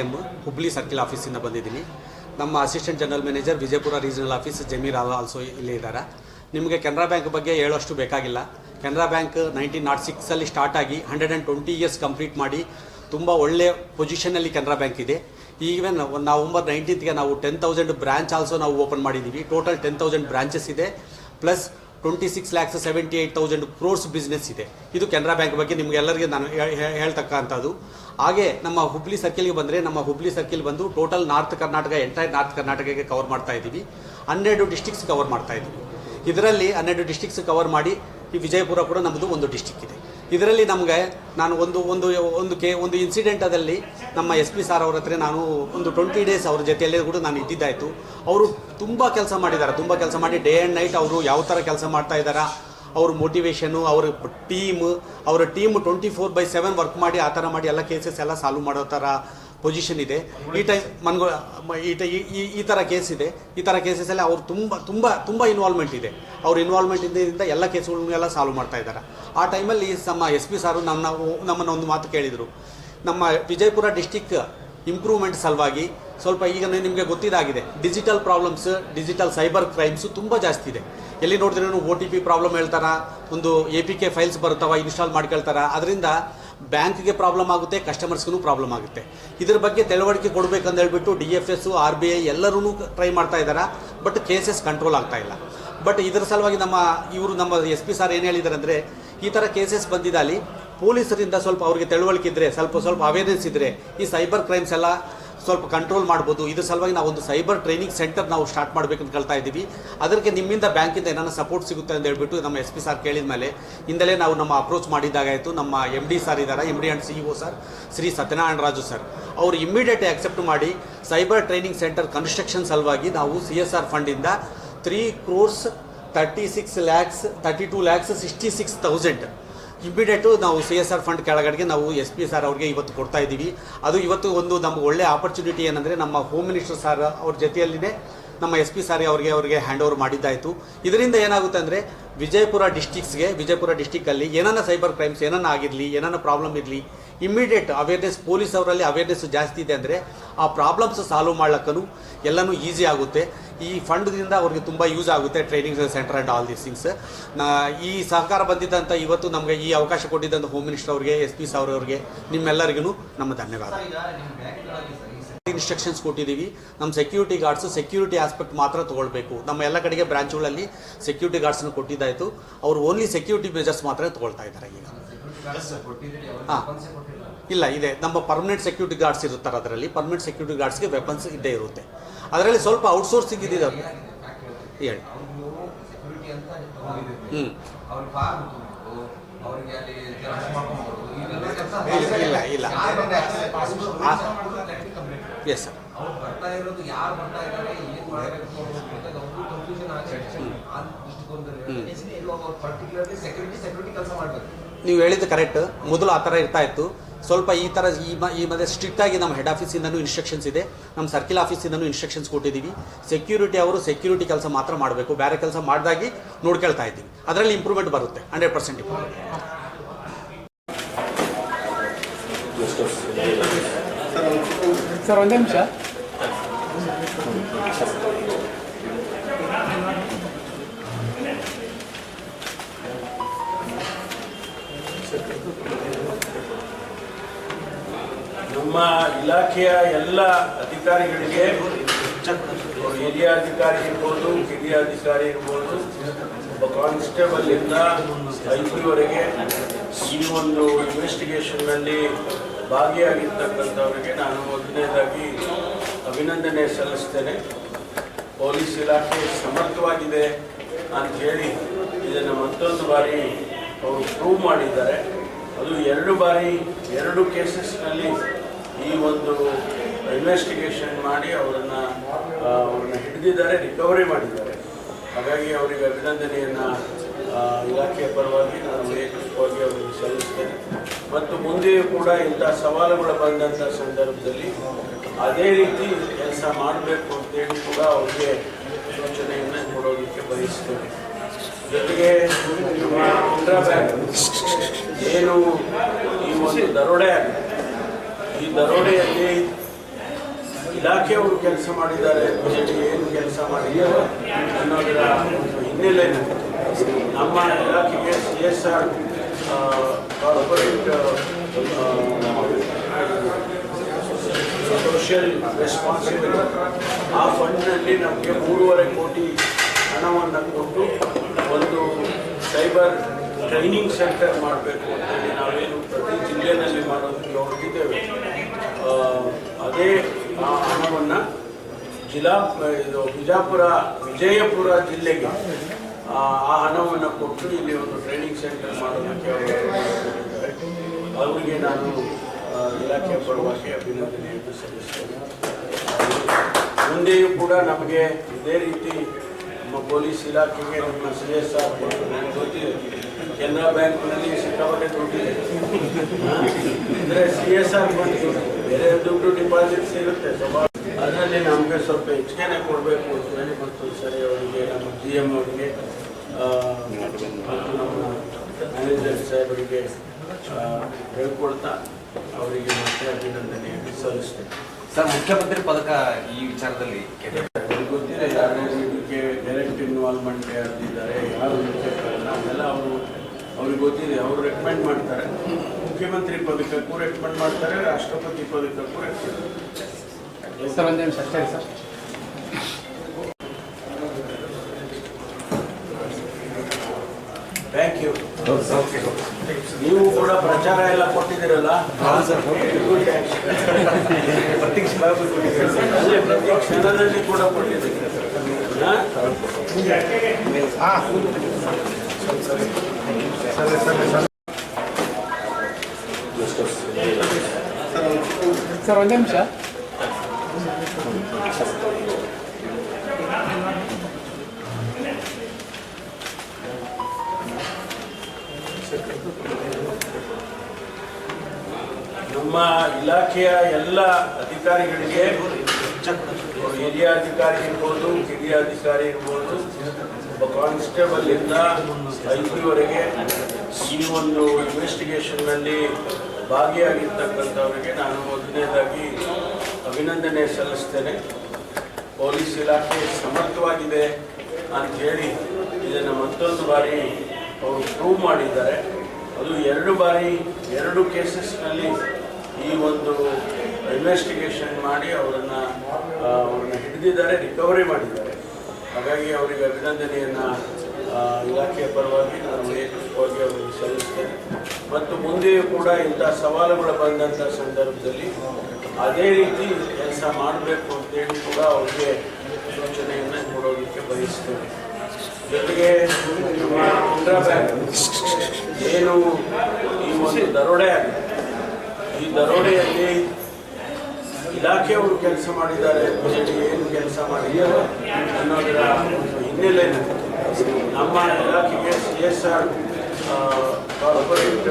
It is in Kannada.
ಎಂ ಹುಬ್ಳಿ ಸರ್ಕಲ್ ಆಫೀಸಿಂದ ಬಂದಿದ್ದೀನಿ. ನಮ್ಮ assistant general manager Vijayapura regional office Zameer all also ಇಲ್ಲಿ ಇದ್ದಾರೆ. ನಿಮಗೆ ಕೆನರಾ ಬ್ಯಾಂಕ್ ಬಗ್ಗೆ ಹೇಳೋಷ್ಟು ಬೇಕಾಗಿಲ್ಲ. ಕೆನರಾ ಬ್ಯಾಂಕ್ ನೈನ್ಟೀನ್ ನಾಟ್ ಸಿಕ್ಸಲ್ಲಿ ಸ್ಟಾರ್ಟ್ ಆಗಿ hundred and twenty years complete ಮಾಡಿ ತುಂಬ ಒಳ್ಳೆ ಪೊಸಿಷನಲ್ಲಿ ಕೆನರಾ ಬ್ಯಾಂಕ್ ಇದೆ. ಈವನ್ ನವಂಬರ್ ನೈನ್ಟೀನ್ತ್ಗೆ ನಾವು ಟೆನ್ ತೌಸಂಡ್ ಬ್ರಾಂಚ್ ಆಲ್ಸೋ ನಾವು ಓಪನ್ ಮಾಡಿದ್ದೀವಿ ಟೋಟಲ್ ಟೆನ್ ತೌಸಂಡ್ ಬ್ರಾಂಚಸ್ ಇದೆ. Plus twenty six lakhs seventy eight thousand crores business ಇದೆ. ಇದು ಕೆನರಾ ಬ್ಯಾಂಕ್ ಬಗ್ಗೆ ನಿಮಗೆಲ್ಲರಿಗೆ ನಾನು ಹೇಳ್ತಕ್ಕಂಥದ್ದು. ಹಾಗೆ ನಮ್ಮ ಹುಬ್ಳಿ ಸರ್ಕಿಲ್ಗೆ ಬಂದರೆ ನಮ್ಮ ಹುಬ್ಳಿ ಸರ್ಕಲ್ ಬಂದು total north Karnataka entire north ಕರ್ನಾಟಕಕ್ಕೆ ಕವರ್ ಮಾಡ್ತಾ ಇದ್ದೀವಿ. ಹನ್ನೆರಡು ಡಿಸ್ಟಿಕ್ಸ್ ಕವರ್ ಮಾಡ್ತಾ ಇದ್ದೀವಿ. ಇದರಲ್ಲಿ ಹನ್ನೆರಡು ಡಿಸ್ಟಿಕ್ಸ್ ಕವರ್ ಮಾಡಿ ಈ ವಿಜಯಪುರ ಕೂಡ ನಮ್ಮದು ಒಂದು ಡಿಸ್ಟಿಕ್ ಇದೆ. ಇದರಲ್ಲಿ ನಮಗೆ ನಾನು ಒಂದು ಒಂದು ಒಂದು ಕೆ, ಒಂದು ಇನ್ಸಿಡೆಂಟದಲ್ಲಿ ನಮ್ಮ ಎಸ್ ಪಿ ಸಾರ್ ಅವರ ಹತ್ರ ನಾನು ಒಂದು ಟ್ವೆಂಟಿ ಡೇಸ್ ಅವ್ರ ಜೊತೆಯಲ್ಲೇ ಕೂಡ ನಾನು ಇದ್ದಿದ್ದಾಯಿತು. ಅವರು ತುಂಬ ಕೆಲಸ ಮಾಡಿದ್ದಾರೆ ತುಂಬ ಕೆಲಸ ಮಾಡಿ ಡೇ ಆ್ಯಂಡ್ ನೈಟ್ ಅವರು ಯಾವ ಥರ ಕೆಲಸ ಮಾಡ್ತಾ ಇದ್ದಾರೆ ಅವ್ರ ಮೋಟಿವೇಶನು ಅವ್ರ ಟೀಮ್ ಅವರ team twenty four by seven work ಮಾಡಿ ಆ ಥರ ಮಾಡಿ ಎಲ್ಲ ಕೇಸಸ್ ಎಲ್ಲ ಸಾಲ್ವ್ ಮಾಡೋ ಥರ ಪೊಸಿಷನ್ ಇದೆ. ಈ ಟೈಮ್ ಮನ್ಗೋ ಈ ಟೈ- ಈ- ಥರ ಕೇಸ್ ಇದೆ. ಈ ಥರ ಕೇಸಸಲ್ಲಿ ಅವ್ರು ತುಂಬ ತುಂಬ ತುಂಬ ಇನ್ವಾಲ್ವ್ಮೆಂಟ್ ಇದೆ. ಅವ್ರ ಇನ್ವಾಲ್ವ್ಮೆಂಟ್ ಇಂದ ಎಲ್ಲ ಕೇಸ್ಗಳನ್ನೆಲ್ಲ ಸಾಲ್ವ್ ಮಾಡ್ತಾ ಇದ್ದಾರೆ. ಆ ಟೈಮಲ್ಲಿ ನಮ್ಮ ಎಸ್ ಪಿ ಸಾರು ನಮ್ಮ ನಮ್ಮನ್ನು ಒಂದು ಮಾತು ಕೇಳಿದರು. ನಮ್ಮ ವಿಜಯಪುರ ಡಿಸ್ಟಿಕ್ ಇಂಪ್ರೂವ್ಮೆಂಟ್ ಸಲುವಾಗಿ ಸ್ವಲ್ಪ ಈಗ ನಿಮಗೆ ಗೊತ್ತಿದ್ದಾಗಿದೆ digital problems digital cyber crimes ತುಂಬ ಜಾಸ್ತಿ ಇದೆ. ಎಲ್ಲಿ ನೋಡಿದ್ರೂ ಒ ಟಿ ಪಿ ಪ್ರಾಬ್ಲಮ್ ಹೇಳ್ತಾರ, ಒಂದು ಎ ಪಿ ಕೆ ಫೈಲ್ಸ್ ಬರುತ್ತವ ಇನ್ಸ್ಟಾಲ್ ಮಾಡ್ಕೊಳ್ತಾರ, ಅದರಿಂದ ಬ್ಯಾಂಕ್ಗೆ ಪ್ರಾಬ್ಲಮ್ ಆಗುತ್ತೆ ಕಸ್ಟಮರ್ಸ್ಗೂ ಪ್ರಾಬ್ಲಮ್ ಆಗುತ್ತೆ. ಇದ್ರ ಬಗ್ಗೆ ತಿಳುವಳಿಕೆ ಕೊಡಬೇಕಂತ ಹೇಳ್ಬಿಟ್ಟು D F S R B I ಎಲ್ಲರೂ ಟ್ರೈ ಮಾಡ್ತಾ ಇದ್ದಾರೆ ಬಟ್ ಕೇಸಸ್ ಕಂಟ್ರೋಲ್ ಆಗ್ತಾ ಇಲ್ಲ. ಬಟ್ ಇದರ ಸಲುವಾಗಿ ನಮ್ಮ, ಇವರು ನಮ್ಮ ಎಸ್ ಪಿ ಸರ್ ಏನು ಹೇಳಿದ್ದಾರೆ ಅಂದರೆ, ಈ ಥರ ಕೇಸಸ್ ಬಂದಿದ್ದಲ್ಲಿ ಪೊಲೀಸರಿಂದ ಸ್ವಲ್ಪ ಅವ್ರಿಗೆ ತಿಳುವಳಿಕೆ ಇದ್ದರೆ ಸ್ವಲ್ಪ ಸ್ವಲ್ಪ ಅವೇರ್ನೆಸ್ ಇದ್ದರೆ ಈ ಸೈಬರ್ ಕ್ರೈಮ್ಸ್ ಎಲ್ಲ ಸ್ವಲ್ಪ ಕಂಟ್ರೋಲ್ ಮಾಡ್ಬೋದು. ಇದ್ರ ಸಲುವಾಗಿ ನಾವು ಒಂದು ಸೈಬರ್ ಟ್ರೈನಿಂಗ್ ಸೆಂಟರ್ ನಾವು ಸ್ಟಾರ್ಟ್ ಮಾಡಬೇಕಂತ ಕೇಳ್ತಾ ಇದ್ದೀವಿ. ಅದಕ್ಕೆ ನಿಮ್ಮಿಂದ ಬ್ಯಾಂಕಿಂದ ಏನಾರ ಸಪೋರ್ಟ್ ಸಿಗುತ್ತೆ ಅಂತ ಹೇಳ್ಬಿಟ್ಟು ನಮ್ಮ ಎಸ್ ಪಿ ಸರ್ ಕೇಳಿದ ಮೇಲೆ ಇಂದಲೇ ನಾವು ನಮ್ಮ ಅಪ್ರೋಚ್ ಮಾಡಿದ್ದಾಗಾಯಿತು. ನಮ್ಮ ಎಂ ಡಿ ಸರ್ ಇದ್ದಾರೆ M D and C E sir Shri Satyanarayana Raju sir ಅವರು ಇಮ್ಮಿಡಿಯೇಟ್ ಆಕ್ಸೆಪ್ಟ್ ಮಾಡಿ ಸೈಬರ್ ಟ್ರೈನಿಂಗ್ ಸೆಂಟರ್ ಕನ್ಸ್ಟ್ರಕ್ಷನ್ ಸಲುವಾಗಿ ನಾವು C S R ಫಂಡಿಂದ three crores thirty six lakhs thirty two lakhs sixty six thousand immediate ನಾವು ಸಿ ಎಸ್ ಆರ್ ಫಂಡ್ ಕೆಳಗಡೆಗೆ ನಾವು ಎಸ್ ಪಿ ಸರ್ ಅವ್ರಿಗೆ ಇವತ್ತು ಕೊಡ್ತಾ ಇದ್ದೀವಿ. ಅದು ಇವತ್ತು ಒಂದು ನಮ್ಗೆ ಒಳ್ಳೆ ಆಪರ್ಚುನಿಟಿ ಏನಂದರೆ ನಮ್ಮ ಹೋಮ್ ಮಿನಿಸ್ಟರ್ ಸರ್ ಅವ್ರ ಜೊತೆಯಲ್ಲಿನೇ ನಮ್ಮ ಎಸ್ ಪಿ ಸಾರಿ ಅವರಿಗೆ ಅವರಿಗೆ ಹ್ಯಾಂಡ್ ಓವರ್ ಮಾಡಿದ್ದಾಯಿತು. ಇದರಿಂದ ಏನಾಗುತ್ತೆ ಅಂದರೆ ವಿಜಯಪುರ ಡಿಸ್ಟಿಕ್ಸ್ಗೆ ವಿಜಯಪುರ ಡಿಸ್ಟಿಕ್ಕಲ್ಲಿ ಏನಾನ ಸೈಬರ್ ಕ್ರೈಮ್ಸ್ ಏನನ್ನ ಆಗಿರಲಿ, ಏನನ್ನ ಪ್ರಾಬ್ಲಮ್ ಇರಲಿ ಇಮ್ಮಿಡಿಯೇಟ್ ಅವೇರ್ನೆಸ್ ಪೊಲೀಸ್ ಅವರಲ್ಲಿ ಅವೇರ್ನೆಸ್ ಜಾಸ್ತಿ ಇದೆ ಅಂದರೆ ಆ ಪ್ರಾಬ್ಲಮ್ಸ್ ಸಾಲ್ವ್ ಮಾಡ್ಲಕ್ಕೂ ಎಲ್ಲನೂ ಈಸಿ ಆಗುತ್ತೆ. ಈ ಫಂಡ್ದಿಂದ ಅವ್ರಿಗೆ ತುಂಬ ಯೂಸ್ ಆಗುತ್ತೆ training centre and all these things ಈ ಸಹಕಾರ ಬಂದಿದ್ದಂಥ ಇವತ್ತು ನಮಗೆ ಈ ಅವಕಾಶ ಕೊಟ್ಟಿದ್ದಂಥ ಹೋಮ್ ಮಿನಿಸ್ಟರ್ ಅವರಿಗೆ ಎಸ್ ಪಿ ಸಾರ್ ಅವರಿಗೆ ನಿಮ್ಮೆಲ್ಲರಿಗೂ ನಮ್ಮ ಧನ್ಯವಾದ. ಇನ್ಸ್ಟ್ರಕ್ಷನ್ಸ್ ಕೊಟ್ಟಿದ್ದೀವಿ. ನಮ್ಮ ಸೆಕ್ಯೂರಿಟಿ ಗಾರ್ಡ್ಸ್ ಸೆಕ್ಯೂರಿಟಿ ಆಸ್ಪೆಕ್ಟ್ ಮಾತ್ರ ತೊಗೊಳ್ಬೇಕು. ನಮ್ಮ ಎಲ್ಲ ಕಡೆಗೆ ಬ್ರಾಂಚ್ಗಳಲ್ಲಿ ಸೆಕ್ಯೂರಿಟಿ ಗಾರ್ಡ್ಸ್ನ ಕೊಟ್ಟಿದ್ದಾಯಿತು. ಅವರು ಓನ್ಲಿ ಸೆಕ್ಯೂರಿಟಿ ಮೆಜರ್ಸ್ ಮಾತ್ರ ತೊಗೊಳ್ತಾ ಇದ್ದಾರೆ ಈಗ. ಹಾಂ. ಇಲ್ಲ, ಇದೆ. ನಮ್ಮ ಪರ್ಮನೆಂಟ್ ಸೆಕ್ಯೂರಿಟಿ ಗಾರ್ಡ್ಸ್ ಇರುತ್ತಾರೆ ಅದರಲ್ಲಿ. ಪರ್ಮನೆಂಟ್ ಸೆಕ್ಯೂರಿಟಿ ಗಾರ್ಡ್ಸ್ಗೆ ವೆಪನ್ಸ್ ಇದ್ದೇ ಇರುತ್ತೆ. ಅದರಲ್ಲಿ ಸ್ವಲ್ಪ ಔಟ್ಸೋರ್ಸಿಂಗ್ ಇದ್ದಿದೆ ಹೇಳಿ. ಹ್ಞೂ ಇಲ್ಲ, ಇಲ್ಲ. ಎಸ್ ಸರ್ ನೀವು ಹೇಳಿದ್ದು ಕರೆಕ್ಟ್ ಮೊದಲು ಆ ಥರ ಇರ್ತಾ ಇತ್ತು. ಸ್ವಲ್ಪ ಈ ಥರ ಈ ಮ, ಈ ಮಧ್ಯೆ ಸ್ಟ್ರಿಕ್ಟಾಗಿ ನಮ್ಮ ಹೆಡ್ ಆಫೀಸಿಂದನೂ ಇನ್ಸ್ಟ್ರಕ್ಷನ್ಸ್ ಇದೆ. ನಮ್ಮ ಸರ್ಕಿಲ್ ಆಫೀಸಿಂದನೂ ಇನ್ಸ್ಟ್ರಕ್ಷನ್ಸ್ ಕೊಟ್ಟಿದ್ದೀವಿ ಸೆಕ್ಯೂರಿಟಿ ಅವರು ಸೆಕ್ಯೂರಿಟಿ ಕೆಲಸ ಮಾತ್ರ ಮಾಡಬೇಕು. ಬೇರೆ ಕೆಲಸ ಮಾಡಿದಾಗಿ ನೋಡ್ಕೊಳ್ತಾ ಇದ್ದೀವಿ. ಅದರಲ್ಲಿ ಇಂಪ್ರೂವ್ಮೆಂಟ್ ಬರುತ್ತೆ. ಹಂಡ್ರೆಡ್ ಪರ್ಸೆಂಟ್ ಇಂಪ್ರೂವ್ಮೆಂಟ್ ಸರ್, ಒಂದೇ ನಿಮಿಷ. ನಮ್ಮ ಇಲಾಖೆಯ ಎಲ್ಲ ಅಧಿಕಾರಿಗಳಿಗೆ, ಹಿರಿಯ ಅಧಿಕಾರಿ ಇರ್ಬೋದು, ಕಿರಿಯ ಅಧಿಕಾರಿ ಇರ್ಬೋದು, ಒಬ್ಬ ಕಾನ್ಸ್ಟೇಬಲ್ ಇಂದ ಐಪಿವರೆಗೆ ವರೆಗೆ ಈ ಒಂದು ಇನ್ವೆಸ್ಟಿಗೇಷನ್ನಲ್ಲಿ ಭಾಗಿಯಾಗಿರ್ತಕ್ಕಂಥವರಿಗೆ ನಾನು ಮೊದಲನೇದಾಗಿ ಅಭಿನಂದನೆ ಸಲ್ಲಿಸ್ತೇನೆ. ಪೊಲೀಸ್ ಇಲಾಖೆ ಸಮರ್ಥವಾಗಿದೆ ಅಂತ ಹೇಳಿ ಇದನ್ನು ಮತ್ತೊಂದು ಬಾರಿ ಅವರು ಪ್ರೂವ್ ಮಾಡಿದ್ದಾರೆ. ಅದು ಎರಡು ಬಾರಿ ಎರಡು ಕೇಸಸ್ನಲ್ಲಿ ಈ ಒಂದು ಇನ್ವೆಸ್ಟಿಗೇಷನ್ ಮಾಡಿ ಅವರನ್ನು ಅವ್ರನ್ನ ಹಿಡಿದಿದ್ದಾರೆ ರಿಕವರಿ ಮಾಡಿದ್ದಾರೆ. ಹಾಗಾಗಿ ಅವರಿಗೆ ಅಭಿನಂದನೆಯನ್ನು ಇಲಾಖೆಯ ಪರವಾಗಿ ನಾನು ವೈಯಕ್ತಿಕವಾಗಿ ಅವರಿಗೆ ಸಲ್ಲಿಸ್ತೇನೆ. ಮತ್ತು ಮುಂದೆಯೂ ಕೂಡ ಇಂಥ ಸವಾಲುಗಳು ಬಂದಂಥ ಸಂದರ್ಭದಲ್ಲಿ ಅದೇ ರೀತಿ ಕೆಲಸ ಮಾಡಬೇಕು ಅಂತೇಳಿ ಕೂಡ ಅವರಿಗೆ ಸೂಚನೆಯನ್ನು ಕೊಡೋದಕ್ಕೆ ಬಯಸ್ತೇನೆ. ಜೊತೆಗೆ ಕೆನರಾ ಬ್ಯಾಂಕ್ ಏನು ಈ ಒಂದು ದರೋಡೆ ಆಗಿದೆ ಈ ದರೋಡೆಯಲ್ಲಿ ಇಲಾಖೆಯವರು ಕೆಲಸ ಮಾಡಿದ್ದಾರೆ ಬಜೆಟ್ ಏನು ಕೆಲಸ ಮಾಡಿದ್ದಾರೆ ಅನ್ನೋದರ ಒಂದು ಹಿನ್ನೆಲೆ ನಮ್ಮ ಇಲಾಖೆಗೆ C S R corporate social responsibility ಆ ಫಂಡ್ನಲ್ಲಿ ನಮಗೆ ಮೂರುವರೆ ಕೋಟಿ ಹಣವನ್ನು ಕೊಟ್ಟು ಒಂದು ಸೈಬರ್ ಟ್ರೈನಿಂಗ್ ಸೆಂಟರ್ ಮಾಡಬೇಕು ಅಂತೇಳಿ ನಾವೇನು ಪ್ರತಿ ಜಿಲ್ಲೆಯಲ್ಲಿ ಮಾಡೋದಕ್ಕೆ ಹೊರಟಿದ್ದೇವೆ ಆ, ಅದೇ ಆ ಹಣವನ್ನು ಜಿಲ್ಲಾ, ಇದು ಬಿಜಾಪುರ, ವಿಜಯಪುರ ಜಿಲ್ಲೆಗೆ, ಆ ಹಣವನ್ನು ಕೊಟ್ಟು ಇಲ್ಲಿ ಒಂದು ಟ್ರೈನಿಂಗ್ ಸೆಂಟರ್ ಮಾಡೋದಕ್ಕೆ ಅವರು ಅವರಿಗೆ ನಾನು ಇಲಾಖೆ ಪರವಾಗಿ ಅಭಿನಂದನೆಯನ್ನು ಸಲ್ಲಿಸ್ತೇನೆ. ಮುಂದೆಯೂ ಕೂಡ ನಮಗೆ ಇದೇ ರೀತಿ ನಮ್ಮ ಪೊಲೀಸ್ ಇಲಾಖೆಗೆ ನಮ್ಮ ಸಿ ಎಸ್ ಆರ್ ಕೆನರಾ ಬ್ಯಾಂಕ್ನಲ್ಲಿ ಸಿಕ್ಕಾಪಟ್ಟೆ ದುಡ್ಡಿದೆ. ಅಂದರೆ ಸಿ ಎಸ್ ಆರ್ ಬಂದು ಬೇರೆ ದುಡ್ಡು ಡಿಪಾಸಿಟ್ಸ್ ಇರುತ್ತೆ ಅದರಲ್ಲಿ ನಮಗೆ ಸ್ವಲ್ಪ ಹೆಚ್ಚಿಗೆನೆ ಕೊಡಬೇಕು ಅಂತ ಹೇಳಿ ಮತ್ತು ಸರಿ ಅವರಿಗೆ ನಮ್ಮ ಜಿ ಎಂ ಅವರಿಗೆ ನಮ್ಮ ಮ್ಯಾನೇಜರ್ ಸಾಹೇಬರಿಗೆ ಹೇಳ್ಕೊಡ್ತಾ ಅವರಿಗೆ ಮತ್ತೆ ಅಭಿನಂದನೆ ಸಲ್ಲಿಸ್ತೇನೆ. ಸರ್ ಮುಖ್ಯಮಂತ್ರಿ ಪದಕ ಈ ವಿಚಾರದಲ್ಲಿ ಗೊತ್ತಿಲ್ಲ ಯಾರು ಇನ್ವಾಲ್ವ್ಮೆಂಟ್ ಅಲ್ಲಿದ್ದಾರೆ ಯಾರು ಕಾರಣ ಅದೆಲ್ಲ ಅವರು ಅವ್ರಿಗೆ ಗೊತ್ತಿದೆ ಅವರು ರೆಕಮೆಂಡ್ ಮಾಡ್ತಾರೆ. ಮುಖ್ಯಮಂತ್ರಿ ಪದಕ್ಕೂ ರೆಕಮೆಂಡ್ ಮಾಡ್ತಾರೆ ರಾಷ್ಟ್ರಪತಿ ಪದಕ್ಕೂ ರೆಕಮೆಂಡ್ ಮಾಡ್ತಾರೆ. ಸರ್ ಒಂದೇ ನಿಮಿಷ ಅಷ್ಟೇ ಸರ್. ಥ್ಯಾಂಕ್ ಯು ನೀವು ಕೂಡ ಪ್ರಚಾರ ಎಲ್ಲ ಕೊಟ್ಟಿದ್ದೀರಲ್ಲ? ಪ್ರತಿ ಕ್ಷಣದಲ್ಲಿ ಕೂಡ ಕೊಟ್ಟಿದ್ದೀರಿ ಹಾ? ಸರ್ ಒಂದೇ ನಿಮಿಷ ನಮ್ಮ ಇಲಾಖೆಯ ಎಲ್ಲ ಅಧಿಕಾರಿಗಳಿಗೆ ಹಿರಿಯ ಅಧಿಕಾರಿ ಇರ್ಬೋದು, ಕಿರಿಯ ಅಧಿಕಾರಿ ಇರ್ಬೋದು, ಒಬ್ಬ ಕಾನ್ಸ್ಟೇಬಲ್ ಇಂದ ಐಪಿವರೆಗೆ ವರೆಗೆ ಈ ಒಂದು ಇನ್ವೆಸ್ಟಿಗೇಷನ್ನಲ್ಲಿ ಭಾಗಿಯಾಗಿರ್ತಕ್ಕಂಥವರಿಗೆ ನಾನು ಮೊದಲನೇದಾಗಿ ಅಭಿನಂದನೆ ಸಲ್ಲಿಸ್ತೇನೆ. ಪೊಲೀಸ್ ಇಲಾಖೆ ಸಮರ್ಥವಾಗಿದೆ ಅಂತ ಹೇಳಿ ಇದನ್ನು ಮತ್ತೊಂದು ಬಾರಿ ಅವರು ಪ್ರೂವ್ ಮಾಡಿದ್ದಾರೆ. ಅದು ಎರಡು ಬಾರಿ ಎರಡು ಕೇಸಸ್ನಲ್ಲಿ ಈ ಒಂದು ಇನ್ವೆಸ್ಟಿಗೇಷನ್ ಮಾಡಿ ಅವರನ್ನು ಅವ್ರನ್ನ ಹಿಡಿದಿದ್ದಾರೆ ರಿಕವರಿ ಮಾಡಿದ್ದಾರೆ. ಹಾಗಾಗಿ ಅವರಿಗೆ ಅಭಿನಂದನೆಯನ್ನು ಇಲಾಖೆಯ ಪರವಾಗಿ ನಾನು ವೈಯಕ್ತಿಕವಾಗಿ ಅವರಿಗೆ ಸಲ್ಲಿಸ್ತೇನೆ. ಮತ್ತು ಮುಂದೆಯೂ ಕೂಡ ಇಂಥ ಸವಾಲುಗಳು ಬಂದಂಥ ಸಂದರ್ಭದಲ್ಲಿ ಅದೇ ರೀತಿ ಕೆಲಸ ಮಾಡಬೇಕು ಅಂತೇಳಿ ಕೂಡ ಅವರಿಗೆ ಸೂಚನೆಯನ್ನು ಕೊಡೋದಕ್ಕೆ ಬಯಸ್ತೇನೆ. ಜೊತೆಗೆ ಕೆನರಾ ಬ್ಯಾಂಕ್ ಏನು ಈ ಒಂದು ದರೋಡೆ ಆಗಿದೆ. ಈ ದರೋಡೆಯಲ್ಲಿ ಇಲಾಖೆಯವರು ಕೆಲಸ ಮಾಡಿದ್ದಾರೆ ಏನು ಕೆಲಸ ಮಾಡಿದ್ದಾರೆ ಅನ್ನೋದರ ಒಂದು ಹಿನ್ನೆಲೆ ನಮ್ಮ ಇಲಾಖೆಗೆ ಸಿ ಎಸ್ ಆರ್ ಕಾರ್ಪೊರೇಟ್